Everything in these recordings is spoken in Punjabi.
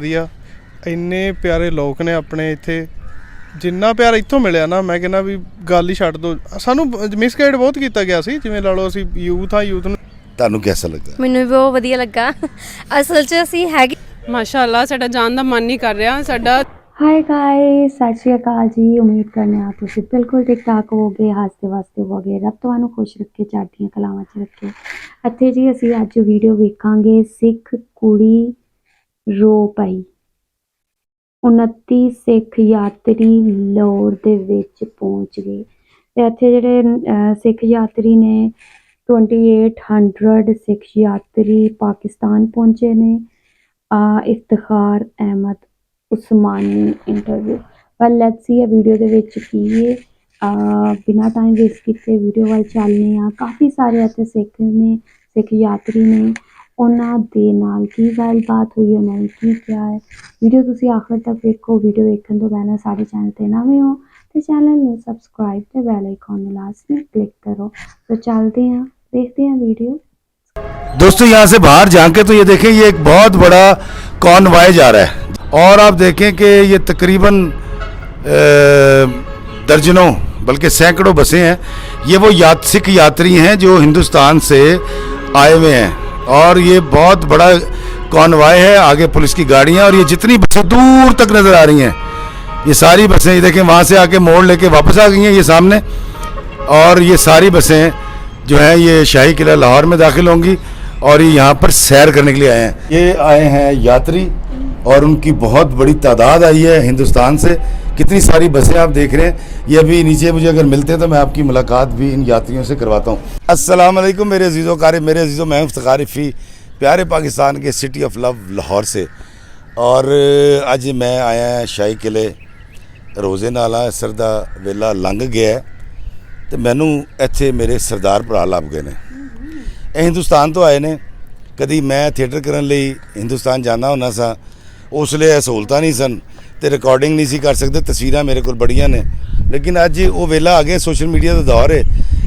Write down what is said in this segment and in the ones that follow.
ਵਧੀਆ। ਇੰਨੇ ਪਿਆਰੇ ਲੋਕ ਨੇ ਆਪਣੇ ਇੱਥੇ। ਜਿੰਨਾ ਪਿਆਰ ਇੱਥੋਂ ਮਿਲਿਆ ਨਾ ਮੈਂ ਕਹਿੰਦਾ ਵੀ ਗੱਲ ਹੀ ਛੱਡ ਦੋ। ਸਾਨੂੰ ਮਿਸਗਾਈਡ ਬਹੁਤ ਕੀਤਾ ਗਿਆ ਸੀ ਜਿਵੇਂ ਲਾ ਲਓ ਅਸੀਂ ਯੂਥ ਆ ਯੂਥ ਨੂੰ ਤੁਹਾਨੂੰ ਕਿਹਦਾ ਲੱਗਾ? ਮੈਨੂੰ ਵੀ ਬਹੁਤ ਵਧੀਆ ਲੱਗਾ। ਅਸਲ 'ਚ ਅਸੀਂ ਹੈਗੇ ਮਾਸ਼ਾਅੱਲਾ ਸਾਡਾ ਜਾਣ ਦਾ ਮਨ ਨਹੀਂ ਕਰ ਰਿਹਾ। ਸਾਡਾ ਹਾਈ ਗਾਇਸ ਸਤਿ ਸ਼੍ਰੀ ਅਕਾਲ ਜੀ। ਉਮੀਦ ਕਰਨੇ ਆ ਤੁਸੀਂ ਬਿਲਕੁਲ ਠੀਕ ਠਾਕ ਹੋਗੇ ਹੱਸਦੇ ਵਸਦੇ ਹੋਗੇ ਰੱਬ ਤੁਹਾਨੂੰ ਖੁਸ਼ ਰੱਖੇ ਚੜ੍ਹਦੀਆਂ ਕਲਾਵਾਂ 'ਚ ਰੱਖੇ। ਇੱਥੇ ਜੀ ਅਸੀਂ ਅੱਜ ਵੀਡੀਓ ਵੇਖਾਂਗੇ ਸਿੱਖ ਕੁੜੀ ਰੋ ਪਈ। 29 ਸਿੱਖ ਯਾਤਰੀ ਲਾਹੌਰ ਦੇ ਵਿੱਚ ਪਹੁੰਚ ਗਏ। ਤੇ ਇੱਥੇ ਜਿਹੜੇ ਸਿੱਖ ਯਾਤਰੀ ਨੇ 2800 ਸਿੱਖ ਯਾਤਰੀ ਪਾਕਿਸਤਾਨ ਪਹੁੰਚੇ ਨੇ। ਆ, Iftikhar Ahmed Usmani interview well let's see ਇਹ ਵੀਡੀਓ ਦੇ ਵਿੱਚ ਕੀ ਹੈ ਬਿਨਾ ਟਾਈਮ ਵੇਸਟ ਕੀਤੇ ਵੀਡੀਓ ਵੱਲ ਚੱਲਨੇ ਆ ਕਾਫੀ ਸਾਰੇ ਇੱਥੇ ਸਿੱਖ ਨੇ, ਸਿੱਖ ਯਾਤਰੀ ਨੇ। ਉਹਨਾਂ ਦੇ ਨਾਲ ਕੀ ਗੱਲਬਾਤ ਹੋਈ ਉਹਨਾਂ ਨੇ ਕੀ ਕਿਹਾ ਹੈ ਵੀਡੀਓ ਤੁਸੀਂ ਆਖਰ ਤੱਕ ਵੇਖੋ ਵੀਡੀਓ ਵੇਖਣ ਤੋਂ ਪਹਿਲਾਂ ਸਾਡੇ ਚੈਨਲ ਤੇ ਨਵੇਂ ਹੋ ਤੇ ਚੈਨਲ ਨੂੰ ਸਬਸਕ੍ਰਾਈਬ ਤੇ ਬੈਲ ਆਈਕਨ ਨੂੰ ਲਾਜ਼ਮੀ ਕਲਿੱਕ ਕਰੋ ਸੋ ਚੱਲਦੇ ਹਾਂ دیکھتے ہیں ویڈیو۔ دوستو، یہاں سے باہر جا کے تو یہ دیکھیں، یہ ایک بہت بڑا کانوائے جا رہا ہے۔ اور آپ دیکھیں کہ یہ تقریباً درجنوں، بلکہ سینکڑوں بسیں ہیں۔ یہ وہ سکھ یاتری ہیں جو ہندوستان سے آئے ہوئے ہیں۔ اور یہ بہت بڑا کانوائے ہے، آگے پولیس کی گاڑیاں، اور یہ جتنی بسیں دور تک نظر آ رہی ہیں، یہ ساری بسیں، یہ دیکھیں وہاں سے آ کے موڑ لے کے واپس آ گئی ہیں یہ سامنے، اور یہ ساری بسیں جو ہیں، یہ شاہی قلعہ لاہور میں داخل ہوں گی، اور یہ یہاں پر سیر کرنے کے لیے آئے ہیں۔ یہ آئے ہیں یاتری، اور ان کی بہت بڑی تعداد آئی ہے ہندوستان سے۔ कितनी सारी बसें आप देख रहे हैं ये अभी नीचे मुझे अगर मिलते हैं तो मैं आपकी मुलाकात भी इन यात्रियों से करवाता हूँ अस्सलाम वालेकुम मेरे अजीज़ों कारी मेरे अजीज़ों मैं इफ्तार फ़ी प्यारे पाकिस्तान के सिटी ऑफ लव लाहौर से और ਅੱਜ ਮੈਂ ਆਇਆ ਸ਼ਾਹੀ ਕਿਲੇ ਰੋਜ਼ੇ ਨਾਲਾ ਅਸਰ ਦਾ ਵੇਲਾ ਲੰਘ ਗਿਆ ਹੈ ਤੇ ਮੈਨੂੰ ਇੱਥੇ ਮੇਰੇ ਸਰਦਾਰ ਭਰਾ ਲੱਭ ਗਏ ਨੇ ਇਹ ਹਿੰਦੁਸਤਾਨ ਤੋਂ ਆਏ ਨੇ ਕਦੀ ਮੈਂ ਥੀਏਟਰ ਕਰਨ ਲਈ ਹਿੰਦੁਸਤਾਨ ਜਾਂਦਾ ਹੁੰਦਾ ਸਾਂ ਉਸ ਲਈ ਇਹ ਸਹੂਲਤਾਂ ਨਹੀਂ ਸਨ ਤੇ ਰਿਕਾਰਡਿੰਗ ਨਹੀਂ ਸੀ ਕਰ ਸਕਦੇ ਤਸਵੀਰਾਂ ਮੇਰੇ ਕੋਲ ਬੜੀਆਂ ਨੇ। ਲੇਕਿਨ ਅੱਜ ਉਹ ਵੇਲਾ ਆ ਗਿਆ ਸੋਸ਼ਲ ਮੀਡੀਆ ਦਾ ਦੌਰ ਹੈ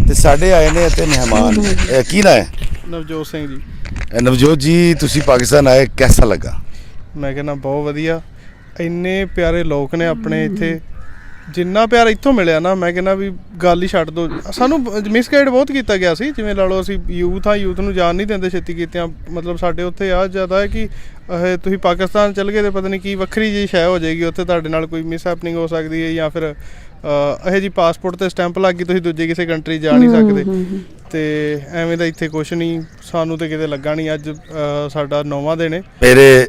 ਤੇ ਸਾਡੇ ਆਏ ਨੇ ਇੱਥੇ ਮਹਿਮਾਨ। ਇਹ ਕੀ ਨਾ ਹੈ? ਨਵਜੋਤ ਸਿੰਘ ਜੀ। ਨਵਜੋਤ ਜੀ ਤੁਸੀਂ ਪਾਕਿਸਤਾਨ ਆਏ ਕਿਹਦਾ ਲੱਗਾ? ਮੈਂ ਕਹਿੰਦਾ ਬਹੁਤ ਵਧੀਆ। ਇੰਨੇ ਪਿਆਰੇ ਲੋਕ ਨੇ ਆਪਣੇ ਇੱਥੇ। ਜਿੰਨਾ ਪਿਆਰ ਇੱਥੋਂ ਮਿਲਿਆ ਨਾ ਮੈਂ ਕਹਿੰਦਾ ਵੀ ਗੱਲ ਹੀ ਛੱਡ ਦੋ। ਸਾਨੂੰ ਮਿਸਗਾਈਡ ਬਹੁਤ ਕੀਤਾ ਗਿਆ ਸੀ। ਜਿਵੇਂ ਲਾ ਲਓ ਅਸੀਂ ਯੂਥ ਆ ਯੂਥ ਨੂੰ ਜਾਣ ਨਹੀਂ ਦਿੰਦੇ ਛੇਤੀ ਕੀਤਿਆਂ। ਮਤਲਬ ਸਾਡੇ ਉੱਥੇ ਆ ਜ਼ਿਆਦਾ ਹੈ ਕਿ ਇਹ ਤੁਸੀਂ ਪਾਕਿਸਤਾਨ ਚਲ ਗਏ ਤੇ ਪਤਾ ਨਹੀਂ ਕੀ ਵੱਖਰੀ ਜੀ ਸ਼ੈ ਹੋ ਜਾਏਗੀ। ਉੱਥੇ ਤੁਹਾਡੇ ਨਾਲ ਕੋਈ ਮਿਸ ਹੈਪਨਿੰਗ ਹੋ ਸਕਦੀ ਹੈ ਜਾਂ ਫਿਰ ਇਹ ਜੀ ਪਾਸਪੋਰਟ ਤੇ ਸਟੈਂਪ ਲੱਗ ਗਈ ਤੁਸੀਂ ਦੂਜੇ ਕਿਸੇ ਕੰਟਰੀ ਜਾ ਨਹੀਂ ਸਕਦੇ। ਤੇ ਐਵੇਂ ਦਾ ਇੱਥੇ ਕੁਝ ਨਹੀਂ। ਸਾਨੂੰ ਤੇ ਕਿਤੇ ਲੱਗਾ ਨਹੀਂ ਅੱਜ ਸਾਡਾ ਨੌਵਾਂ ਦਿਨ ਹੈ। ਮੇਰੇ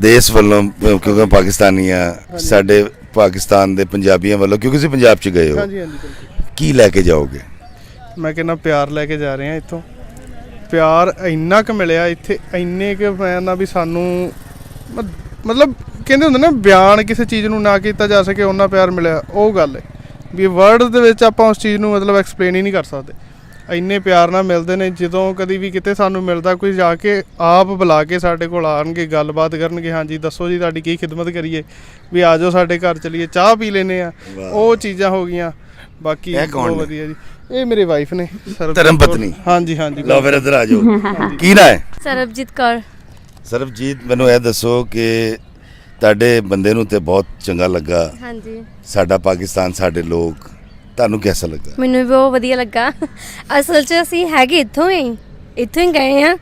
ਦੇਸ਼ ਵੱਲੋਂ ਕਿਉਂਕਿ ਪਾਕਿਸਤਾਨੀ ਆ ਸਾਡੇ ਪਾਕਿਸਤਾਨ ਦੇ ਪੰਜਾਬੀਆਂ ਵੱਲੋਂ ਕਿਉਂਕਿ ਤੁਸੀਂ ਪੰਜਾਬ ਚ ਗਏ ਹੋ। ਹਾਂਜੀ ਹਾਂਜੀ ਬਿਲਕੁਲ। ਕੀ ਲੈ ਕੇ ਜਾਓਗੇ? ਮੈਂ ਕਹਿੰਦਾ ਪਿਆਰ ਲੈ ਕੇ ਜਾ ਰਹੇ ਹਾਂ ਇੱਥੋਂ। ਪਿਆਰ ਇੰਨਾ ਕੁ ਮਿਲਿਆ ਇੱਥੇ ਇੰਨੇ ਕੁ ਮੈਂ ਨਾ ਵੀ ਸਾਨੂੰ ਮ- ਮਤਲਬ ਕਹਿੰਦੇ ਹੁੰਦੇ ਨਾ ਬਿਆਨ ਕਿਸੇ ਚੀਜ਼ ਨੂੰ ਨਾ ਕੀਤਾ ਜਾ ਸਕੇ ਉਹਨਾਂ ਪਿਆਰ ਮਿਲਿਆ ਉਹ ਗੱਲ ਹੈ। ਵੀ ਵਰਡ ਦੇ ਵਿੱਚ ਆਪਾਂ ਉਸ ਚੀਜ਼ ਨੂੰ ਮਤਲਬ ਐਕਸਪਲੇਨ ਹੀ ਨਹੀਂ ਕਰ ਸਕਦੇ। ਇੰਨੇ ਪਿਆਰ ਨਾਲ ਮਿਲਦੇ ਨੇ ਜਦੋਂ ਕਦੀ ਵੀ ਕਿਤੇ ਸਾਨੂੰ ਮਿਲਦਾ ਕੋਈ ਜਾ ਕੇ ਆਪ ਬੁਲਾ ਕੇ ਸਾਡੇ ਕੋਲ ਆਣਗੇ ਗੱਲਬਾਤ ਕਰਨਗੇ ਹਾਂਜੀ ਦੱਸੋ ਜੀ ਤੁਹਾਡੀ ਕੀ ਖਿਦਮਤ ਕਰੀਏ ਵੀ ਆ ਜਾਓ ਸਾਡੇ ਘਰ ਚਲੀਏ ਚਾਹ ਪੀ ਲੈਨੇ ਆ। ਉਹ ਚੀਜ਼ਾਂ ਹੋ ਗਈਆਂ। ਬਾਕੀ ਬਹੁਤ? ਵਧੀਆ ਜੀ। ਇਹ ਮੇਰੇ ਵਾਈਫ ਨੇ ਸਰਬਜੀਤ ਧਰਮ। ਪਤਨੀ। ਹਾਂਜੀ ਹਾਂਜੀ। ਲਓ ਫਿਰ ਇੱਧਰ ਆ ਜਾਓ। ਕੀ ਨਾ ਹੈ? ਸਰਬਜੀਤ ਕੌਰ। ਸਰਬਜੀਤ ਮੈਨੂੰ ਇਹ ਦੱਸੋ ਕਿ ਤੁਹਾਡੇ ਬੰਦੇ ਨੂੰ ਤੇ ਬਹੁਤ ਚੰਗਾ ਲੱਗਾ। ਹਾਂਜੀ। ਸਾਡਾ ਪਾਕਿਸਤਾਨ ਸਾਡੇ ਲੋਕ। ਤੁਹਾਨੂੰ ਕਿਹਦਾ ਲੱਗਾ? ਮੈਨੂੰ ਵੀ ਬਹੁਤ ਵਧੀਆ ਲੱਗਾ। ਅਸਲ 'ਚ ਅਸੀਂ ਹੈਗੇ ਇੱਥੋਂ ਹੀ ਇੱਥੋਂ ਹੀ ਗਏ ਆ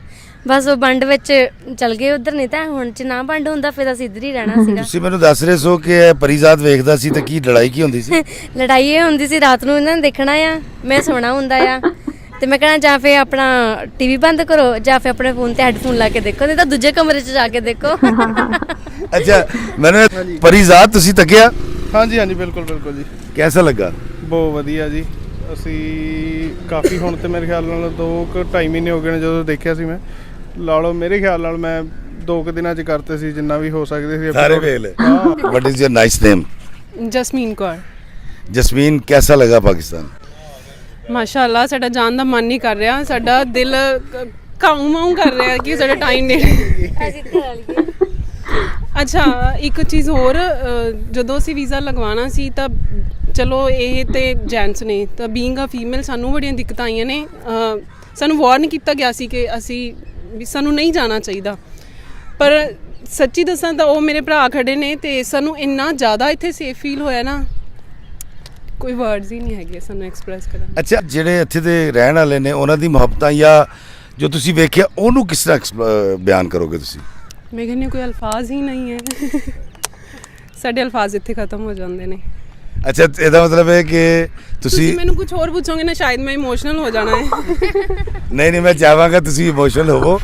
ਬਸ ਉਹ ਬੰਡ ਵਿੱਚ ਚਲ ਗਏ ਉਧਰ ਨਹੀਂ ਤਾਂ ਹੁਣ ਚ ਨਾ ਬੰਡ ਹੁੰਦਾ ਫਿਰ ਅਸੀਂ ਇੱਧਰ ਹੀ ਰਹਿਣਾ ਸੀਗਾ। ਤੁਸੀਂ ਮੈਨੂੰ ਦੱਸ ਰਹੇ ਸੋ ਕਿ ਇਹ ਪਰਿਜ਼ਾਤ ਵੇਖਦਾ ਸੀ ਤੇ ਕੀ ਲੜਾਈ ਕੀ ਹੁੰਦੀ ਸੀ? ਲੜਾਈ ਇਹ ਹੁੰਦੀ ਸੀ ਰਾਤ ਨੂੰ ਇਹਨਾਂ ਨੇ ਦੇਖਣਾ ਆ ਮੈਂ ਸੋਣਾ ਹੁੰਦਾ ਆ। ਤੇ ਮੈਂ ਕਹਣਾ ਜਾਂ ਫੇ ਆਪਣਾ ਟੀਵੀ ਬੰਦ ਕਰੋ ਜਾਂ ਫੇ ਆਪਣੇ ਫੋਨ ਤੇ ਹੈੱਡਫੋਨ ਲਾ ਕੇ ਦੇਖੋ ਨਹੀਂ ਤਾਂ ਦੂਜੇ ਕਮਰੇ 'ਚ ਜਾ ਕੇ ਦੇਖੋ। ਅੱਛਾ ਮੈਨੂੰ ਪਰਿਜ਼ਾਤ ਤੁਸੀਂ ਤੱਕਿਆ? ਹਾਂਜੀ ਹਾਂਜੀ ਬਿਲਕੁਲ ਬਿਲਕੁਲ ਜੀ। ਕਿਹਦਾ ਲੱਗਾ? ਬਹੁਤ ਵਧੀਆ ਜੀ। ਅਸੀਂ ਕਾਫੀ ਹੁਣ ਤੇ ਮੇਰੇ ਖਿਆਲ ਨਾਲ 2 ਕੁ ਢਾਈ ਮਹੀਨੇ ਹੋ ਗਏ ਨੇ ਜਦੋਂ ਦੇਖਿਆ ਸੀ ਮੈਂ। ਲਾ ਲਓ ਮੇਰੇ ਖਿਆਲ ਨਾਲ ਮੈਂ ਦੋ ਕੁ ਦਿਨਾਂ ਚ ਕਰਤੇ ਸੀ ਜਿੰਨਾ ਵੀ ਹੋ ਸਕਦੇ ਸੀ ਸਾਰੇ episode। ਵੇਖ ਲੈ what is your nice name Jasmeen Kaur. Jasmeen ਕਿਹਦਾ ਲੱਗਾ ਪਾਕਿਸਤਾਨ? ਮਾਸ਼ਾਅੱਲਾ ਸਾਡਾ ਜਾਣ ਦਾ ਮਨ ਨਹੀਂ ਕਰ ਰਿਹਾ। ਸਾਡਾ ਦਿਲ ਕਾਉ ਮਾਉ ਕਰ ਰਿਹਾ ਕਿ ਸਾਡਾ ਟਾਈਮ ਨੇੜੇ ਅਸੀਂ ਇੱਥੇ ਰਹਿ ਲਈਏ। ਅੱਛਾ ਇੱਕ ਚੀਜ਼ ਹੋਰ ਅ, ਜਦੋਂ ਅਸੀਂ ਵੀਜ਼ਾ ਲਗਵਾਉਣਾ ਸੀ ਤਾਂ ਚਲੋ ਇਹ ਤੇ ਜੈਂਟਸ ਨੇ ਤਾਂ ਬੀਇੰਗ ਅ ਫੀਮੇਲ ਸਾਨੂੰ ਬੜੀਆਂ ਦਿੱਕਤਾਂ ਆਈਆਂ ਨੇ। ਅ, ਸਾਨੂੰ ਵਾਰਨ ਕੀਤਾ ਗਿਆ ਸੀ ਕਿ ਅਸੀਂ ਵੀ ਸਾਨੂੰ ਨਹੀਂ ਜਾਣਾ ਚਾਹੀਦਾ। ਪਰ ਸੱਚੀ ਦੱਸਾਂ ਤਾਂ ਉਹ ਮੇਰੇ ਭਰਾ ਖੜੇ ਨੇ ਤੇ ਸਾਨੂੰ ਇੰਨਾ ਜ਼ਿਆਦਾ ਇੱਥੇ ਸੇਫ ਫੀਲ ਹੋਇਆ ਨਾ ਕੋਈ ਵਰਡਸ ਹੀ ਨਹੀਂ ਹੈਗੇ ਸਾਨੂੰ ਐਕਸਪ੍ਰੈਸ ਕਰਨ। ਅੱਛਾ ਜਿਹੜੇ ਇੱਥੇ ਦੇ ਰਹਿਣ ਵਾਲੇ ਨੇ ਉਹਨਾਂ ਦੀ ਮੁਹੱਬਤਾਂ ਜਾਂ ਜੋ ਤੁਸੀਂ ਵੇਖਿਆ ਉਹਨੂੰ ਕਿਸ ਤਰ੍ਹਾਂ ਐਕਸਪ- ਅਹ ਬਿਆਨ ਕਰੋਗੇ ਤੁਸੀਂ? ਮੈਂ ਕਹਿੰਦੀ ਹਾਂ, ਕੋਈ ਅਲਫਾਜ਼ ਹੀ ਨਹੀਂ ਹੈ। ਸਾਡੇ ਅਲਫਾਜ਼ ਇੱਥੇ ਖਤਮ ਹੋ ਜਾਂਦੇ ਨੇ। ਅੱਛਾ ਇਹਦਾ ਮਤਲਬ ਹੈ ਕਿ ਤੁਸੀਂ ਤੁਸੀਂ ਮੈਨੂੰ ਕੁਝ ਹੋਰ ਪੁੱਛੋਗੇ ਨਾ ਸ਼ਾਇਦ ਮੈਂ ਇਮੋਸ਼ਨਲ ਹੋ ਜਾਣਾ ਹੈ। ਨਹੀਂ ਨਹੀਂ ਮੈਂ ਚਾਹਾਂਗਾ ਤੁਸੀਂ ਇਮੋਸ਼ਨਲ ਹੋਵੋ।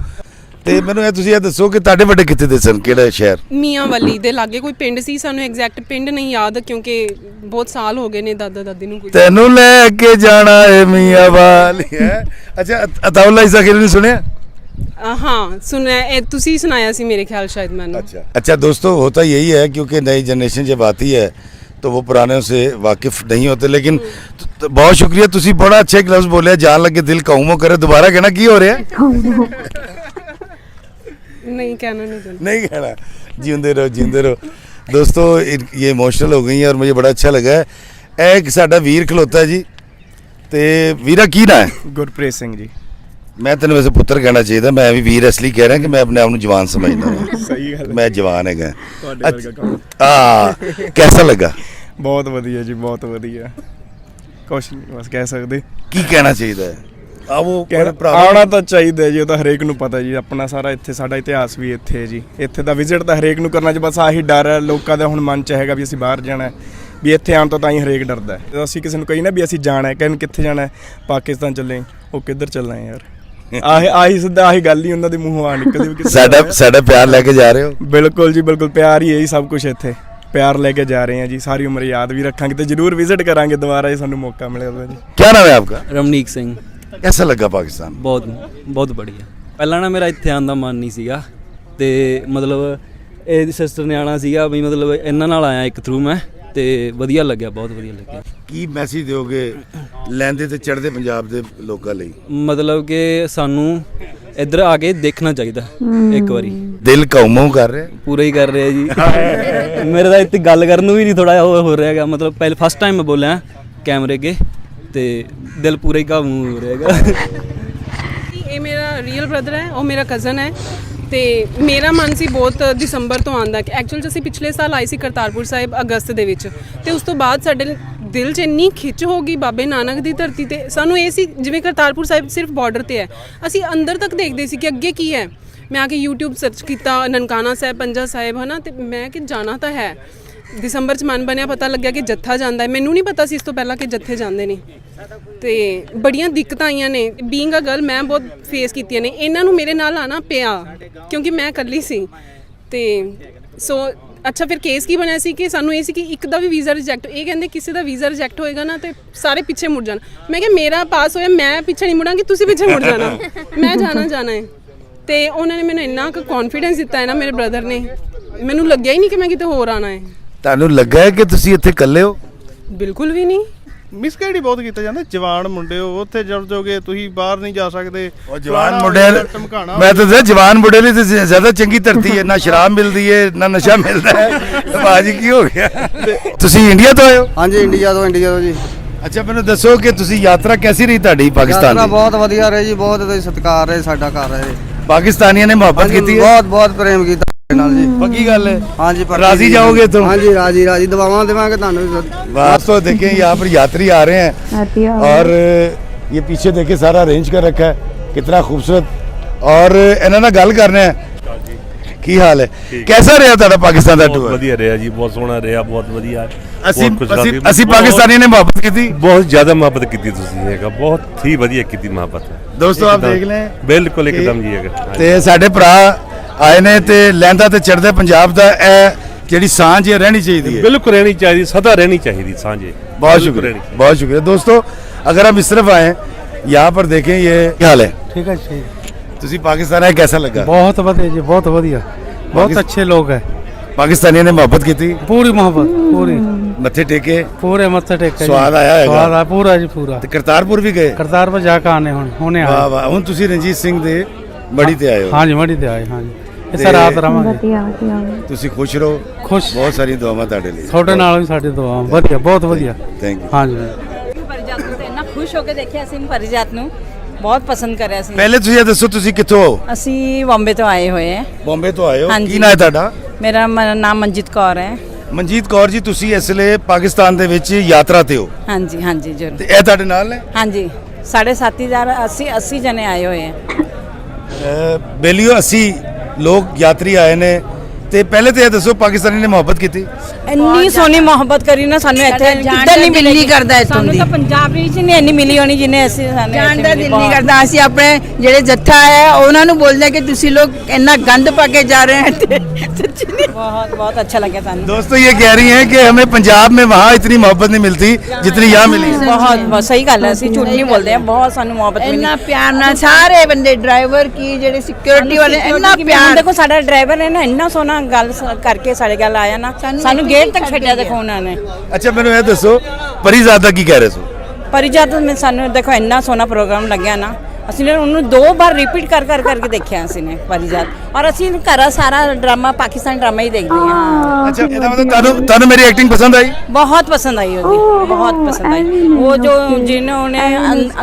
ਤੇ ਮੈਨੂੰ ਇਹ ਤੁਸੀਂ ਇਹ ਦੱਸੋ ਕਿ ਤੁਹਾਡੇ ਵੱਡੇ ਕਿੱਥੇ ਦੇ ਸਨ ਕਿਹੜਾ ਸ਼ਹਿਰ? ਮੀਆਂਵਾਲੀ ਦੇ ਲਾਗੇ ਕੋਈ ਪਿੰਡ ਸੀ? ਸਾਨੂੰ ਐਗਜ਼ੈਕਟ ਪਿੰਡ ਨਹੀਂ ਯਾਦ ਕਿਉਂਕਿ ਬਹੁਤ ਸਾਲ ਹੋ ਗਏ ਨੇ ਦਾਦਾ ਦਾਦੀ ਨੂੰ ਕੁਝ ਤੈਨੂੰ ਲੈ ਕੇ ਜਾਣਾ ਏ ਮੀਆਂ ਵਾਲੀ ਹੈ? ਅੱਛਾ ਅਤ- ਅਤਾਉਲਾ ਇਸਾ ਖੇਲ ਨਹੀਂ ਸੁਣਿਆ? ਅ, ਹਾਂ ਸੁਣਿਆ ਇਹ ਤੁਸੀਂ ਸੁਣਾਇਆ ਸੀ ਮੇਰੇ ਖਿਆਲ ਸ਼ਾਇਦ ਮੈਨੂੰ अच्छा अच्छा दोस्तों होता यही है क्योंकि नई जनरेशन जब आती है तो वो पुराने से वाकिफ नहीं होते लेकिन तो, तो बहुत शुक्रिया ਤੁਸੀਂ ਬੜਾ ਅੱਛਾ ਇੱਕ ਲਫ਼ਜ਼ ਬੋਲਿਆ ਜਾਨ ਲੱਗੇ ਦਿਲ ਕਾਉਮੋ ਕਰੇ ਦੁਬਾਰਾ ਕਹਿਣਾ ਕੀ ਹੋ ਰਿਹਾ ਨਹੀਂ ਕਹਿਣਾ ਨਹੀਂ ਚਾਹੁੰਦੀ नहीं कहना ਜਿਉਂਦੇ ਰਹੋ ਜਿਉਂਦੇ ਰਹੋ ਦੋਸਤੋ ਇਹ ਇਹ ਇਮੋਸ਼ਨਲ ਹੋ ਗਈ ਹੈ ਔਰ मुझे बड़ा अच्छा लगा है ਇਹ ਇੱਕ ਸਾਡਾ ਵੀਰ ਖਲੋਤਾ ਹੈ ਜੀ ਤੇ ਵੀਰਾ ਕੀ ਨਾ ਹੈ ਗੁਰਪ੍ਰੀਤ ਸਿੰਘ ਜੀ ਮੈਂ ਤੈਨੂੰ ਵੈਸੇ ਪੁੱਤਰ ਕਹਿਣਾ ਚਾਹੀਦਾ ਮੈਂ ਵੀ ਵੀਰ ਇਸ ਲਈ ਕਹਿ ਰਿਹਾ ਕਿ ਮੈਂ ਆਪਣੇ ਆਪ ਨੂੰ ਜਵਾਨ ਸਮਝਦਾ ਹਾਂ। ਸਹੀ ਗੱਲ ਮੈਂ ਜਵਾਨ ਹੈਗਾ। ਤੁਹਾਡੇ ਵਰਗਾ ਕੰਮ। ਆ ਕੈਸਾ ਲੱਗਾ? ਬਹੁਤ ਵਧੀਆ ਜੀ ਬਹੁਤ ਵਧੀਆ। ਕੁਛ ਨਹੀਂ ਬਸ ਕਹਿ ਸਕਦੇ। ਕੀ ਕਹਿਣਾ ਚਾਹੀਦਾ ਹੈ? ਆਵੋ ਆਉਣਾ ਤਾਂ ਚਾਹੀਦਾ ਹੈ ਜੀ ਉਹ ਤਾਂ ਹਰੇਕ ਨੂੰ ਪਤਾ ਜੀ ਆਪਣਾ ਸਾਰਾ ਇੱਥੇ ਸਾਡਾ ਇਤਿਹਾਸ ਵੀ ਇੱਥੇ ਹੈ ਜੀ। ਇੱਥੇ ਦਾ ਵਿਜ਼ਿਟ ਤਾਂ ਹਰੇਕ ਨੂੰ ਕਰਨਾ ਚ ਬਸ ਆਹੀ ਡਰ ਹੈ ਲੋਕਾਂ ਦਾ ਹੁਣ ਮਨ ਚ ਹੈਗਾ ਵੀ ਅਸੀਂ ਬਾਹਰ ਜਾਣਾ ਹੈ। ਵੀ ਇੱਥੇ ਆਉਣ ਤੋਂ ਤਾਂ ਹੀ ਹਰੇਕ ਡਰਦਾ ਹੈ। ਜਦੋਂ ਅਸੀਂ ਕਿਸੇ ਨੂੰ ਕਹੀ ਨਾ ਵੀ ਅਸੀਂ ਜਾਣਾ ਹੈ ਕਹਿੰਨ ਕਿੱਥੇ ਜਾਣਾ ਹੈ ਪਾਕਿਸਤਾਨ ਚੱਲੇ ਉਹ ਕਿੱਧਰ ਚੱਲਣਾ ਹੈ ਯਾਰ? ਆਹ ਆਹੀ ਸਿੱਧਾ ਆਹੀ ਗੱਲ ਹੀ ਉਹਨਾਂ ਦੇ ਮੂੰਹੋਂ ਆ ਨਿਕਲਦੀ ਵੀ ਸਾਡਾ ਸਾਡਾ ਪਿਆਰ ਲੈ ਕੇ ਜਾ ਰਹੇ ਹੋ? ਬਿਲਕੁਲ ਜੀ ਬਿਲਕੁਲ ਪਿਆਰ ਹੀ ਇਹ ਜੀ ਸਭ ਕੁਝ ਇੱਥੇ। ਪਿਆਰ ਲੈ ਕੇ ਜਾ ਰਹੇ ਆ ਜੀ ਸਾਰੀ ਉਮਰ ਯਾਦ ਵੀ ਰੱਖਾਂਗੇ ਤੇ ਜਰੂਰ ਵਿਜ਼ਿਟ ਕਰਾਂਗੇ ਦੁਬਾਰਾ ਜੇ ਸਾਨੂੰ ਮੌਕਾ ਮਿਲਿਆ ਤਾਂ ਜੀ। ਕੀ ਨਾਮ ਹੈ ਆਪਕਾ? ਰਮਨੀਕ ਸਿੰਘ। ਕਿਹਦਾ ਲੱਗਾ ਪਾਕਿਸਤਾਨ? ਬਹੁਤ ਬਹੁਤ ਬੜੀਆ। ਪਹਿਲਾਂ ਨਾ ਮੇਰਾ ਇੱਥੇ ਆਉਣ ਦਾ ਮਨ ਨਹੀਂ ਸੀਗਾ ਤੇ ਮਤਲਬ ਇਹ ਸਿਸਟਰ ਨੇ ਆਣਾ ਸੀਗਾ ਵੀ ਮਤਲਬ ਇਹਨਾਂ ਨਾਲ ਆਇਆ ਇੱਕ ਥਰੂ ਮੈਂ। ਤੇ ਵਧੀਆ ਲੱਗਿਆ ਬਹੁਤ ਵਧੀਆ ਲੱਗਿਆ। ਕੀ ਮੈਸੇਜ ਦਿਓਗੇ ਲੈਂਦੇ ਤੇ ਚੜ੍ਹਦੇ ਪੰਜਾਬ ਦੇ ਲੋਕਾਂ ਲਈ? ਮਤਲਬ ਕਿ ਸਾਨੂੰ ਇੱਧਰ ਆ ਕੇ ਦੇਖਣਾ ਚਾਹੀਦਾ ਇੱਕ ਵਾਰੀ। ਦਿਲ ਕੌਮੋਂ ਕਰ ਰਿਹਾ? ਪੂਰਾ ਹੀ ਕਰ ਰਿਹਾ ਜੀ। ਮੇਰੇ ਤਾਂ ਇੱਥੇ ਗੱਲ ਕਰਨ ਨੂੰ ਵੀ ਨਹੀਂ ਥੋੜਾ ਹੋ ਹੋ ਰਿਹਾਗਾ ਮਤਲਬ ਪਹਿਲੇ ਫਸਟ ਟਾਈਮ ਮੈਂ ਬੋਲਿਆ ਕੈਮਰੇ ਅੱਗੇ ਤੇ ਦਿਲ ਪੂਰਾ ਹੀ ਕਾਬੂ ਹੋ ਰਿਹਾਗਾ ਇਹ ਮੇਰਾ ਰੀਅਲ ਬ੍ਰਦਰ ਹੈ ਉਹ ਮੇਰਾ ਕਜ਼ਨ ਹੈ। ਤੇ ਮੇਰਾ ਮਨ ਸੀ ਬਹੁਤ ਦਸੰਬਰ ਤੋਂ ਆਂਦਾ ਕਿ ਐਕਚੁਅਲ ਚ ਅਸੀਂ ਪਿਛਲੇ ਸਾਲ ਆਏ ਸੀ ਕਰਤਾਰਪੁਰ ਸਾਹਿਬ ਅਗਸਤ ਦੇ ਵਿੱਚ ਤੇ ਉਸ ਤੋਂ ਬਾਅਦ ਸਾਡੇ ਦਿਲ 'ਚ ਇੰਨੀ ਖਿੱਚ ਹੋ ਗਈ ਬਾਬੇ ਨਾਨਕ ਦੀ ਧਰਤੀ ਤੇ। ਸਾਨੂੰ ਇਹ ਸੀ, ਜਿਵੇਂ ਕਰਤਾਰਪੁਰ ਸਾਹਿਬ ਸਿਰਫ ਬਾਰਡਰ ਤੇ ਹੈ। ਅਸੀਂ ਅੰਦਰ ਤੱਕ ਦੇਖਦੇ ਸੀ ਕਿ ਅੱਗੇ ਕੀ ਹੈ। ਮੈਂ ਆ ਕੇ YouTube ਸਰਚ ਕੀਤਾ, ਨਨਕਾਣਾ ਸਾਹਿਬ, ਪੰਜਾ ਸਾਹਿਬ, ਹਨਾ, ਤੇ ਮੈਂ ਕਿ ਜਾਣਾ ਤਾਂ ਹੈ। ਦਸੰਬਰ ਚ ਮਨ ਬਣਿਆ ਪਤਾ ਲੱਗਿਆ ਕਿ ਜੱਥਾ ਜਾਂਦਾ ਹੈ। ਮੈਨੂੰ ਨਹੀਂ ਪਤਾ ਸੀ ਇਸ ਤੋਂ ਪਹਿਲਾਂ ਕਿ ਜੱਥੇ ਜਾਂਦੇ ਨੇ। ਤੇ ਬੜੀਆਂ ਦਿੱਕਤਾਂ ਆਈਆਂ ਨੇ। ਬੀਇੰਗ ਅ ਗਰਲ ਮੈਂ ਬਹੁਤ ਫੇਸ ਕੀਤੀਆਂ ਨੇ। ਇਹਨਾਂ ਨੂੰ ਮੇਰੇ ਨਾਲ ਆਣਾ ਪਿਆ, ਕਿਉਂਕਿ ਮੈਂ ਇਕੱਲੀ ਸੀ। ਤੇ ਸੋ ਅੱਛਾ, ਫਿਰ ਕੇਸ ਕੀ ਬਣਿਆ ਸੀ ਕਿ ਸਾਨੂੰ ਇਹ ਸੀ ਕਿ ਇੱਕ ਦਾ ਵੀ ਵੀਜ਼ਾ ਰਿਜੈਕਟ ਇਹ ਕਹਿੰਦੇ ਕਿਸੇ ਦਾ ਵੀਜ਼ਾ ਰਿਜੈਕਟ ਹੋਏਗਾ ਨਾ ਤੇ ਸਾਰੇ ਪਿੱਛੇ ਮੁੜ ਜਾਣ। ਮੈਂ ਕਿਹਾ, ਮੇਰਾ ਪਾਸ ਹੋਇਆ, ਮੈਂ ਪਿੱਛੇ ਨਹੀਂ ਮੁੜਾਂਗੀ, ਤੁਸੀਂ ਪਿੱਛੇ ਮੁੜ ਜਾਣਾ। ਮੈਂ ਜਾਣਾ ਜਾਣਾ ਹੈ। ਤੇ ਉਹਨਾਂ ਨੇ ਮੈਨੂੰ ਇੰਨਾ ਕੁ ਕੌਨਫੀਡੈਂਸ ਦਿੱਤਾ ਹੈ ਨਾ ਮੇਰੇ ਬ੍ਰਦਰ ਨੇ। ਮੈਨੂੰ ਲੱਗਿਆ ਹੀ ਨਹੀਂ ਕਿ ਮੈਂ ਕਿਤੇ ਹੋਰ ਆਣਾ ਹੈ। ਤੁਹਾਨੂੰ ਲੱਗਾ ਹੈ ਕਿ ਤੁਸੀਂ ਇੱਥੇ ਇਕੱਲੇ ਹੋ? ਬਿਲਕੁਲ ਵੀ ਨਹੀਂ। ਮਿਸਗਾਈਡ ਹੀ ਬਹੁਤ ਕੀਤਾ ਜਾਂਦਾ ਜਵਾਨ ਮੁੰਡੇ ਹੋ ਉੱਥੇ ਜੁੜ ਜਾਓਗੇ ਤੁਸੀਂ ਬਾਹਰ ਨਹੀਂ ਜਾ ਸਕਦੇ। ਉਹ ਜਵਾਨ ਮੁੰਡੇ ਮੈਂ ਤਾਂ ਦੱਸਿਆ ਜਵਾਨ ਮੁੰਡੇ ਲਈ ਤਾਂ ਜ਼ਿਆਦਾ ਚੰਗੀ ਧਰਤੀ ਹੈ ਨਾ ਸ਼ਰਾਬ ਮਿਲਦੀ ਹੈ ਨਾ ਨਸ਼ਾ ਮਿਲਦਾ ਹੈ। ਬਾਜੀ ਕੀ ਹੋ ਗਿਆ? ਤੁਸੀਂ ਇੰਡੀਆ ਤੋਂ ਆਏ ਹੋ? ਹਾਂਜੀ ਇੰਡੀਆ ਤੋਂ ਇੰਡੀਆ ਤੋਂ ਜੀ। ਅੱਛਾ ਮੈਨੂੰ ਦੱਸੋ ਕਿ ਤੁਸੀਂ ਯਾਤਰਾ ਕੈਸੀ ਰਹੀ ਤੁਹਾਡੀ ਪਾਕਿਸਤਾਨ ਯਾਤਰਾ ਦੀ? ਬਹੁਤ ਵਧੀਆ ਰਹੀ ਜੀ ਬਹੁਤ ਸਤਿਕਾਰ ਰਹੇ ਸਾਡਾ ਕਰ ਰਹੇ। ਪਾਕਿਸਤਾਨੀਆਂ ਨੇ ਮੁਹੱਬਤ ਕੀਤੀ ਹੈ? ਬਹੁਤ ਬਹੁਤ ਪ੍ਰੇਮ ਕੀਤਾ। ਨਾਲ ਜੀ ਪੱਕੀ ਗੱਲ ਹੈ ਹਾਂਜੀ ਪੱਕੀ राजी ਜੀ। जाओगे तुम? ਹਾਂਜੀ ਰਾਜੀ ਰਾਜੀ ਦਵਾਵਾਂ ਦੇਵਾਂਗੇ ਤੁਹਾਨੂੰ ਵੀ। बात तो देखें यहाँ पर यात्री आ रहे हैं ਵਧੀਆ और ये पीछे देखे सारा अरेंज कर रखा है कितना खूबसूरत और ਇਹਨਾਂ ਨਾਲ ਗੱਲ ਕਰਨੇ ਆ ਕੀ ਹਾਲ ਹੈ कैसा ਰਿਹਾ ਤੁਹਾਡਾ ਪਾਕਿਸਤਾਨ ਦਾ ਬਹੁਤ ਟੂਰ ਵਧੀਆ ਰਿਹਾ ਜੀ ਬਹੁਤ ਸੋਹਣਾ ਰਿਹਾ ਬਹੁਤ ਵਧੀਆ ਅਸੀਂ ਬਹੁਤ ਖੁਸ਼ਹਾਲੀ- ਅਸੀਂ ਅਸੀਂ ਬਹੁਤ- ਪਾਕਿਸਤਾਨੀ ਨੇ ਮੁਹੱਬਤ ਕੀਤੀ ਬਹੁਤ ਜ਼ਿਆਦਾ ਮੁਹੱਬਤ ਕੀਤੀ ਤੁਸੀਂ ਹੈਗਾ ਬਹੁਤ ਹੀ ਵਧੀਆ ਕੀਤੀ ਮੁਹੱਬਤ ਦੋਸਤੋ ਆਪ ਇੱਕਦਮ- ਦੇਖ ਲੈ ਬਿਲਕੁਲ ਇੱਕਦਮ ਜੀ ਹੈਗਾ ਹਾਂਜੀ। ਤੇ ਸਾਡੇ ਭਰਾ ਆਏ ਨੇ ਤੇ ਲੈਂਦਾ ਤੇ ਚੜਦਾ ਪੰਜਾਬ ਦਾ ਇਹ ਜਿਹੜੀ ਸਾਂਝ ਹੈ ਰਹਿਣੀ ਚਾਹੀਦੀ ਹੈ। ਬਿਲਕੁਲ ਰਹਿਣੀ ਚਾਹੀਦੀ ਸਦਾ ਰਹਿਣੀ ਚਾਹੀਦੀ ਸਾਂਝੇ। बहुत शुक्रिया बहुत शुक्रिया दोस्तों अगर हम इस तरफ आए यहाँ पर देखें ये क्या हाल ਠੀਕ ਹੈ ਜੀ। ਤੁਸੀਂ ਪਾਕਿਸਤਾਨ ਆਏ ਕਿਹਦਾ ਲੱਗਾ? ਬਹੁਤ ਵਧੀਆ ਜੀ ਬਹੁਤ ਵਧੀਆ। ਬਹੁਤ ਅੱਛੇ ਲੋਕ ਹੈ। ਪਾਕਿਸਤਾਨੀਆਂ ਨੇ ਮੁਹੱਬਤ ਕੀਤੀ? ਪੂਰੀ ਮੁਹੱਬਤ ਪੂਰੀ। ਮੱਥੇ ਟੇਕੇ? ਪੂਰੇ ਮੱਥੇ ਟੇਕੇ ਸਵਾਦ ਆਇਆ ਹੋਏਗਾ। ਸਵਾਦ ਆ ਪੂਰਾ ਜੀ ਪੂਰਾ। ਤੇ ਕਰਤਾਰਪੁਰ ਵੀ ਗਏ? ਕਰਤਾਰਪੁਰ ਜਾ ਕੇ ਆਨੇ ਹੁਣ ਹੁਣੇ ਵਾਹ ਆਏ। ਵਾਹ ਹੁਣ ਤੁਸੀਂ ਰਣਜੀਤ ਸਿੰਘ ਦੇ ਬੜੀ ਤੇ ਆਏ ਹੋ? ਹਾਂਜੀ ਮੜੀ ਤੇ ਆਏ ਹਾਂਜੀ। ਤੇ- ਇਸੇ ਰਾਤ ਰਵਾਂਗੇ। ਵਧੀਆ। ਵਧੀਆ ਤੁਸੀਂ ਖੁਸ਼ ਰਹੋ। ਖੁਸ਼। ਬਹੁਤ ਸਾਰੀਆਂ ਦੁਆਵਾਂ ਤੁਹਾਡੇ ਲਈ। ਤੁਹਾਡੇ ਨਾਲ ਵੀ ਸਾਡੀ ਦੁਆ। ਵਧੀਆ ਬਹੁਤ ਵਧੀਆ। ਥੈਂਕ ਯੂ ਹਾਂਜੀ। ਪਰਿਜਾਤ ਨੂੰ ਤੇ ਇੰਨਾ ਖੁਸ਼ ਹੋ ਕੇ ਦੇਖਿਆ ਅਸੀਂ ਪਰਿਜਾਤ ਨੂੰ ਬਹੁਤ ਪਸੰਦ ਕਰਿਆ ਸੀ। ਪਹਿਲੇ ਤੁਸੀਂ ਇਹ ਦੱਸੋ ਤੁਸੀਂ ਕਿੱਥੋਂ ਹੋ? ਅਸੀਂ ਬੰਬੇ ਤੋਂ ਆਏ ਹੋਏ ਹਾਂ। ਬੰਬੇ ਤੋਂ ਆਏ ਹੋ। ਹਾਂਜੀ। ਕੀ ਨਾਂ ਹੈ ਤੁਹਾਡਾ? ਮੇਰਾ ਮ- ਨਾਮ ਮਨਜੀਤ ਕੌਰ ਹੈ। ਮਨਜੀਤ ਕੌਰ ਜੀ ਤੁਸੀਂ ਇਸ ਵੇਲੇ ਪਾਕਿਸਤਾਨ ਦੇ ਵਿੱਚ ਯਾਤਰਾ ਤੇ ਹੋ। ਹਾਂਜੀ ਹਾਂਜੀ ਤੇ ਜਰੂਰ ਇਹ ਤੁਹਾਡੇ ਨਾਲ ਨੇ? ਹਾਂਜੀ। ਸੱਤ ਹਜ਼ਾਰ ਅਸੀਂ 80 ਜਣੇ ਆਏ ਹੋਏ ਹੈ। ਬੇਲੀਓ ਅਸੀਂ ਲੋਕ ਯਾਤਰੀ ਆਏ ਨੇ। ਤੇ ਪਹਿਲੇ ਤੇ ਇਹ ਦੱਸੋ ਪਾਕਿਸਤਾਨੀ ਨੇ ਮੁਹੱਬਤ ਕੀਤੀ? ਇੰਨੀ ਸੋਹਣੀ ਮੁਹੱਬਤ ਕਰੀ ਨਾ ਸਾਨੂੰ ਇੱਥੇ ਕਿੱਦਾਂ ਨਹੀਂ ਦਿਲ ਨਹੀਂ ਕਰਦਾ ਇੱਥੋਂ ਸਾਨੂੰ ਦੀ ਤਾਂ ਪੰਜਾਬ ਵਿੱਚ ਹੀ ਨਹੀਂ ਇੰਨੀ ਮਿਲੀ ਹੋਣੀ ਜਿੰਨੇ ਅਸੀਂ ਸਾਨੂੰ ਜਾਣ ਇੱਥੇ ਦਾ ਮਿਲੀ। ਦਿਲ ਨਹੀਂ ਬਹੁਤ- ਕਰਦਾ ਅਸੀਂ ਆਪਣੇ ਜਿਹੜੇ ਜੱਥਾ ਹੈ ਉਹਨਾਂ ਨੂੰ ਬੋਲਦੇ ਹਾਂ ਕਿ ਤੁਸੀਂ ਲੋਕ ਇੰਨਾ ਗੰਦ ਪਾ ਕੇ ਜਾ ਰਹੇ ਹੋ ਤੇ ਸੱਚੀ ਨਹੀਂ बहुत बहुत अच्छा लगा था दोस्तों ये कह रही हैं कि हमें पंजाब में वहाँ इतनी मोहब्बत नहीं मिलती जितनी यहाँ मिली है बहुत बहुत सही गल है ਅਸੀਂ ਝੂਠ ਨਹੀਂ ਬੋਲਦੇ ਹਾਂ ਬਹੁਤ ਸਾਨੂੰ ਮੁਹੱਬਤ ਮਿਲੀ ਇੰਨਾ ਪਿਆਰ ਨਾਲ ਸਾਰੇ ਬੰਦੇ ਡਰਾਈਵਰ ਕੀ ਜਿਹੜੇ ਸਿਕਿਉਰਿਟੀ ਵਾਲੇ ਇੰਨਾ ਹੁਣ ਪਿਆਰ ਦੇਖੋ ਸਾਡਾ ਡਰਾਈਵਰ ਹੈ ਨਾ ਇੰਨਾ ਸੋਹਣਾ ਗੱਲ ਸ- ਕਰਕੇ ਸਾਡੇ ਗੱਲ ਆਇਆ ਨਾ ਸਾਨੂੰ ਸਾਨੂੰ ਗੇਟ ਤੱਕ ਛੱਡਿਆ ਦੇਖੋ ਉਹਨਾਂ ਨੇ। ਅੱਛਾ ਮੈਨੂੰ ਇਹ ਦੱਸੋ ਪਰਿਜ਼ਾਦਾ ਕੀ ਕਹਿ ਰਹੇ ਸੋ? ਪਰਿਜਾਤ ਮੈਂ ਸਾਨੂੰ ਦੇਖੋ ਇੰਨਾ ਸੋਹਣਾ ਪ੍ਰੋਗਰਾਮ ਲੱਗਿਆ ਨਾ ਅਸੀਂ ਨੇ ਉਹਨੂੰ ਦੋ ਵਾਰ ਰਿਪੀਟ ਕਰ ਕਰ ਕਰਕੇ ਦੇਖਿਆ ਅਸੀਂ ਨੇ ਪਰਿਜਾਤ ਔਰ ਅਸੀਂ ਘਰ ਸਾਰਾ ਡਰਾਮਾ ਪਾਕਿਸਤਾਨ ਡਰਾਮਾ ਹੀ ਦੇਖਦੇ ਹਾਂ। ਅੱਛਾ ਇਹਦਾ ਮਤਲਬ ਤੁਹਾਨੂੰ ਤੁਹਾਨੂੰ ਮੇਰੀ ਐਕਟਿੰਗ ਪਸੰਦ ਆਈ? ਬਹੁਤ ਪਸੰਦ ਆਈ ਉਹਦੀ ਬਹੁਤ ਪਸੰਦ ਆਈ। ਉਹ ਜੋ ਜਿਨ੍ਹਾਂ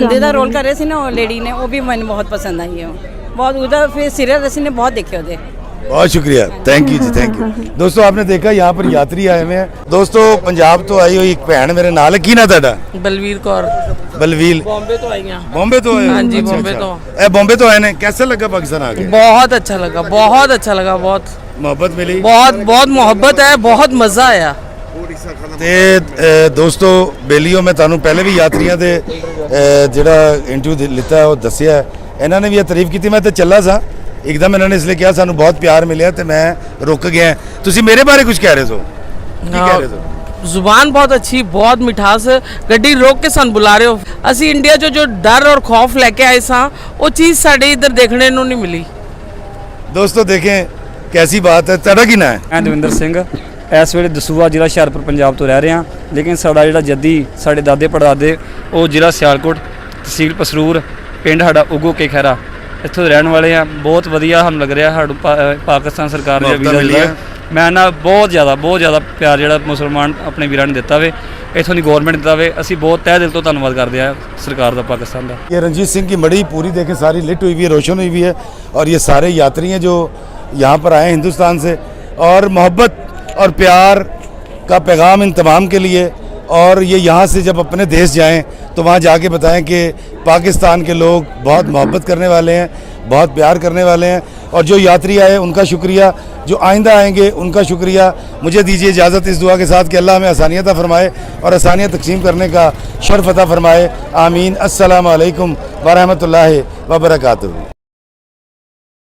ਅੰਦੇ ਦਾ ਰੋਲ ਕਰ ਸੀ ਨਾ ਉਹ ਲੇਡੀ ਨੇ ਉਹ ਵੀ ਮੈਨੂੰ ਬਹੁਤ ਪਸੰਦ ਆਈ ਉਹ। ਬਹੁਤ ਉਹਦਾ ਫਿਰ ਸੀਰੀਅਲ ਅਸੀਂ ਨੇ ਬਹੁਤ ਦੇਖਿਆ ਉਹਦੇ। बहुत शुक्रिया thank you ji thank you दोस्तों आपने देखा यहाँ पर यात्री आए हुए हैं दोस्तों पंजाब तो आई हुई एक भैन मेरे नाल है की ना ਤੁਹਾਡਾ ਬਲਵੀਰ ਕੌਰ बलवील ਬੰਬੇ ਤੋਂ ਆਈਆਂ बॉम्बे तो आए हो? हाँ जी, अच्छा, बॉम्बे अच्छा। तो। ए बॉम्बे तो आए ने कैसा लगा पाकिस्तान आके ਬਹੁਤ ਅੱਛਾ ਲੱਗਾ ਬਹੁਤ ਅੱਛਾ ਲੱਗਾ ਬਹੁਤ मोहब्बत मिली ਬਹੁਤ ਬਹੁਤ ਮੁਹੱਬਤ ਹੈ ਬਹੁਤ ਮਜ਼ਾ ਆਇਆ ਤੇ ਅ, ਦੋਸਤੋ ਬੇਲੀਓ ਮੈਂ ਤੁਹਾਨੂੰ ਪਹਿਲੇ ਵੀ ਯਾਤਰੀਆਂ ਦੇ ਅ, ਜਿਹੜਾ ਇੰਟਰਵਿਊ ਲਿੱਤਾ ਹੈ ਉਹ ਦੱਸਿਆ ਹੈ। ਇਹਨਾਂ ਨੇ ਵੀ ਇਹ ਤਾਰੀਫ ਕੀਤੀ ਮੈਂ ਤੇ ਚੱਲਾ ਸਾਂ ਇੱਕਦਮ ਇਹਨਾਂ ਨੇ ਇਸ ਲਈ ਕਿਹਾ ਸਾਨੂੰ ਬਹੁਤ ਪਿਆਰ ਮਿਲਿਆ ਤੇ ਮੈਂ ਰੁਕ ਗਿਆ। ਤੁਸੀਂ ਮੇਰੇ ਬਾਰੇ ਕੁਝ ਕਹਿ ਰਹੇ ਹੋ? ਕੀ ਕਹਿ ਰਹੇ ਹੋ? ਜ਼ੁਬਾਨ ਬਹੁਤ ਅੱਛੀ ਬਹੁਤ ਮਿਠਾਸ ਗੱਡੀ ਰੋਕ ਕੇ ਸਾਨੂੰ ਬੁਲਾ ਰਹੇ ਹੋ। ਅਸੀਂ ਇੰਡੀਆ 'ਚ ਜੋ ਡਰ ਔਰ ਖੌਫ ਲੈ ਕੇ ਆਏ ਸਾਂ ਉਹ ਚੀਜ਼ ਸਾਡੇ ਇੱਧਰ ਦੇਖਣੇ ਨੂੰ ਨਹੀਂ ਮਿਲੀ। ਦੋਸਤੋ ਦੇਖੇ ਕੈਸੀ ਬਾਤ ਹੈ ਤੁਹਾਡਾ ਕੀ ਨਾਂ ਹੈ? ਮੈਂ ਦਵਿੰਦਰ ਸਿੰਘ ਇਸ ਵੇਲੇ ਦਸੂਆ ਜ਼ਿਲ੍ਹਾ ਹੁਸ਼ਿਆਰਪੁਰ ਪੰਜਾਬ ਤੋਂ ਰਹਿ ਰਿਹਾ। ਲੇਕਿਨ ਸਾਡਾ ਜਿਹੜਾ ਜੱਦੀ ਸਾਡੇ ਦਾਦੇ ਪੜਦਾਦੇ ਉਹ ਜ਼ਿਲ੍ਹਾ ਸਿਆਲਕੋਟ ਤਹਿਸੀਲ ਪਸਰੂਰ ਪਿੰਡ ਸਾਡਾ ਉਗੋ ਕੇ ਖੈਰਾ ਇੱਥੋਂ ਦੇ ਰਹਿਣ ਵਾਲੇ ਆ ਬਹੁਤ ਵਧੀਆ ਸਾਨੂੰ ਲੱਗ ਰਿਹਾ ਸਾਨੂੰ ਪਾ- ਅਹ ਪਾਕਿਸਤਾਨ ਸਰਕਾਰ ਨੇ ਮੁਹੱਬਤਾਂ ਵੀਜ਼ਾ ਮਿਲੀਆਂ। ਦਿੱਤਾ ਮੈਂ ਨਾ ਬਹੁਤ ਜ਼ਿਆਦਾ ਬਹੁਤ ਜ਼ਿਆਦਾ ਪਿਆਰ ਜਿਹੜਾ ਮੁਸਲਮਾਨ ਆਪਣੇ ਵੀਰਾਂ ਨੇ ਦਿੱਤਾ ਵੇ ਇੱਥੋਂ ਦੀ ਗਵਰਨਮੈਂਟ ਦਿੱਤਾ ਵੇ ਅਸੀਂ ਬਹੁਤ ਤਹਿ ਦਿਲ ਤੋਂ ਧੰਨਵਾਦ ਕਰਦੇ ਆ ਸਰਕਾਰ ਦਾ ਪਾਕਿਸਤਾਨ ਦਾ ये रंजीत सिंह की मड़ी पूरी देखें सारी लिट हुई हुई है रोशन हुई हुई है और ये सारे यात्री हैं जो यहाँ पर आए हैं हिंदुस्तान से और मोहब्बत और प्यार का पैगाम इन तमाम के लिए اور یہ یہاں سے جب اپنے دیش جائیں تو وہاں جا کے بتائیں کہ پاکستان کے لوگ بہت محبت کرنے والے ہیں، بہت پیار کرنے والے ہیں۔ اور جو یاتری آئے، ان کا شکریہ۔ جو آئندہ آئیں گے، ان کا شکریہ۔ مجھے دیجیے اجازت اس دعا کے ساتھ کہ اللہ ہمیں آسانی فرمائے اور آسانیاں تقسیم کرنے کا شرف عطا فرمائے۔ آمین۔ السلام علیکم ورحمۃ اللہ وبرکاتہ۔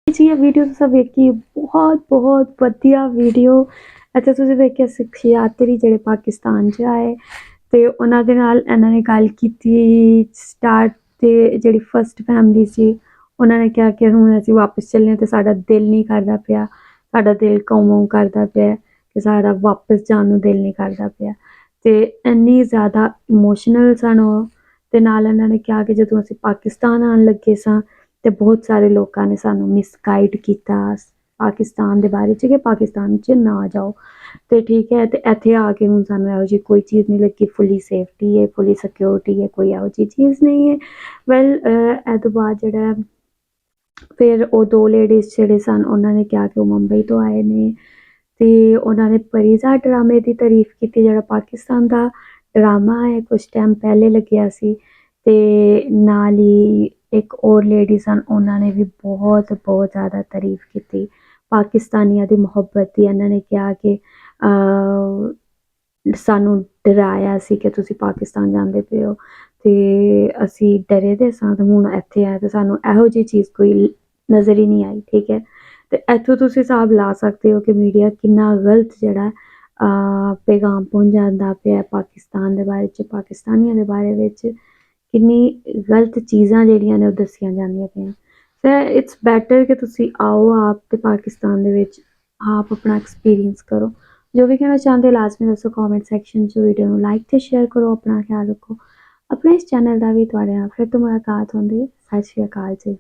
جی یہ ویڈیو تو سب ایک بہت بہت ودیا ویڈیو۔ ਅਤੇ ਤੁਸੀਂ ਵੇਖਿਆ ਸਿੱਖ ਯਾਤਰੀ ਜਿਹੜੇ ਪਾਕਿਸਤਾਨ 'ਚ ਆਏ ਤੇ ਉਹਨਾਂ ਦੇ ਨਾਲ ਇਹਨਾਂ ਨੇ ਗੱਲ ਕੀਤੀ ਸਟਾਰਟ ਤੇ ਜਿਹੜੀ ਫਰਸਟ ਫੈਮਿਲੀ ਸੀ, ਉਹਨਾਂ ਨੇ ਕਿਹਾ ਕਿ ਹੁਣ ਅਸੀਂ ਵਾਪਸ ਚੱਲੇ ਹਾਂ ਤੇ ਸਾਡਾ ਦਿਲ ਨਹੀਂ ਕਰਦਾ ਪਿਆ, ਸਾਡਾ ਦਿਲ ਕੌਮੋਂ ਕਰਦਾ ਪਿਆ ਕਿ ਸਾਡਾ ਵਾਪਸ ਜਾਣ ਨੂੰ ਦਿਲ ਨਹੀਂ ਕਰਦਾ ਪਿਆ। ਤੇ ਇੰਨੀ ਜ਼ਿਆਦਾ ਇਮੋਸ਼ਨਲ ਸਨ ਉਹ, ਤੇ ਨਾਲ ਇਹਨਾਂ ਨੇ ਕਿਹਾ ਕਿ ਜਦੋਂ ਅਸੀਂ ਪਾਕਿਸਤਾਨ ਆਉਣ ਲੱਗੇ ਸਾਂ ਤੇ ਬਹੁਤ ਸਾਰੇ ਲੋਕਾਂ ਨੇ ਸਾਨੂੰ ਮਿਸਗਾਈਡ ਕੀਤਾ ਪਾਕਿਸਤਾਨ ਦੇ ਬਾਰੇ ਚ ਕਿ ਪਾਕਿਸਤਾਨ ਚ ਨਾ ਜਾਓ। ਤੇ ਠੀਕ ਹੈ, ਤੇ ਇੱਥੇ ਆ ਕੇ ਹੁਣ ਸਾਨੂੰ ਇਹੋ ਜਿਹੀ ਕੋਈ ਚੀਜ਼ ਨਹੀਂ ਲੱਗੀ ਫੁੱਲੀ ਸੇਫਟੀ ਹੈ ਫੁੱਲੀ ਸਿਕਿਉਰਿਟੀ ਹੈ, ਕੋਈ ਇਹੋ ਜਿਹੀ ਚੀਜ਼ ਨਹੀਂ ਹੈ। ਵੈਲ ਇਹ ਤੋਂ ਬਾਅਦ ਜਿਹੜਾ ਫਿਰ ਉਹ ਦੋ ਲੇਡੀਜ਼ ਜਿਹੜੇ ਸਨ, ਉਹਨਾਂ ਨੇ ਕਿਹਾ ਕਿ ਉਹ ਮੁੰਬਈ ਤੋਂ ਆਏ ਨੇ। ਤੇ ਉਹਨਾਂ ਨੇ ਪਰੀਜ਼ਾ ਡਰਾਮੇ ਦੀ ਤਾਰੀਫ ਕੀਤੀ, ਜਿਹੜਾ ਪਾਕਿਸਤਾਨ ਦਾ ਡਰਾਮਾ ਹੈ ਕੁਝ ਟਾਈਮ ਪਹਿਲੇ ਲੱਗਿਆ ਸੀ। ਤੇ ਨਾਲ ਹੀ ਇੱਕ ਹੋਰ ਲੇਡੀ ਸਨ, ਉਹਨਾਂ ਨੇ ਵੀ ਬਹੁਤ ਬਹੁਤ ਜ਼ਿਆਦਾ ਤਾਰੀਫ ਕੀਤੀ। ਪਾਕਿਸਤਾਨੀਆਂ ਦੀ ਮੁਹੱਬਤ ਦੀ ਇਹਨਾਂ ਨੇ ਕਿਹਾ ਕਿ ਸਾਨੂੰ ਡਰਾਇਆ ਸੀ ਕਿ ਤੁਸੀਂ ਪਾਕਿਸਤਾਨ ਜਾਂਦੇ ਪਏ ਹੋ ਤੇ ਅਸੀਂ ਡਰੇ ਦੇ ਸਾਂ ਤੇ ਹੁਣ ਇੱਥੇ ਆਏ ਤੇ ਸਾਨੂੰ ਇਹੋ ਜਿਹੀ ਚੀਜ਼ ਕੋਈ ਨਜ਼ਰ ਹੀ ਨਹੀਂ ਆਈ ਠੀਕ ਹੈ? ਤੇ ਇੱਥੋਂ ਤੁਸੀਂ ਹਿਸਾਬ ਲਾ ਸਕਦੇ ਹੋ ਕਿ ਮੀਡੀਆ ਕਿੰਨਾ ਗਲਤ ਜਿਹੜਾ ਅਹ, ਪੈਗਾਮ ਪਹੁੰਚਾਉਂਦਾ ਪਿਆ ਪਾਕਿਸਤਾਨ ਦੇ ਬਾਰੇ ਚ ਪਾਕਿਸਤਾਨੀਆਂ ਦੇ ਬਾਰੇ ਵਿੱਚ ਕਿੰਨੀ ਗਲਤ ਚੀਜ਼ਾਂ ਜਿਹੜੀਆਂ ਨੇ ਉਹ ਦੱਸੀਆਂ ਜਾਂਦੀਆਂ ਪਈਆਂ। ਸਰ ਇਟਸ ਬੈਟਰ ਕਿ ਤੁਸੀਂ ਆਓ ਆਪ ਤੇ ਪਾਕਿਸਤਾਨ ਦੇ ਵਿੱਚ ਆਪ ਆਪਣਾ ਐਕਸਪੀਰੀਅੰਸ ਕਰੋ। ਜੋ ਵੀ ਕਹਿਣਾ ਚਾਹੁੰਦੇ, ਲਾਜ਼ਮੀ ਦੱਸੋ ਕਮੈਂਟ ਸੈਕਸ਼ਨ 'ਚ ਵੀਡੀਓ ਨੂੰ ਲਾਈਕ ਤੇ ਸ਼ੇਅਰ ਕਰੋ, ਆਪਣਾ ਖਿਆਲ ਰੱਖੋ। ਆਪਣੇ ਇਸ ਚੈਨਲ ਦਾ ਵੀ ਤੁਹਾਡੇ ਨਾਲ ਫਿਰ ਤੋਂ ਮੁਲਾਕਾਤ ਹੁੰਦੀ ਹੈ। ਸਤਿ ਸ਼੍ਰੀ ਅਕਾਲ ਜੀ।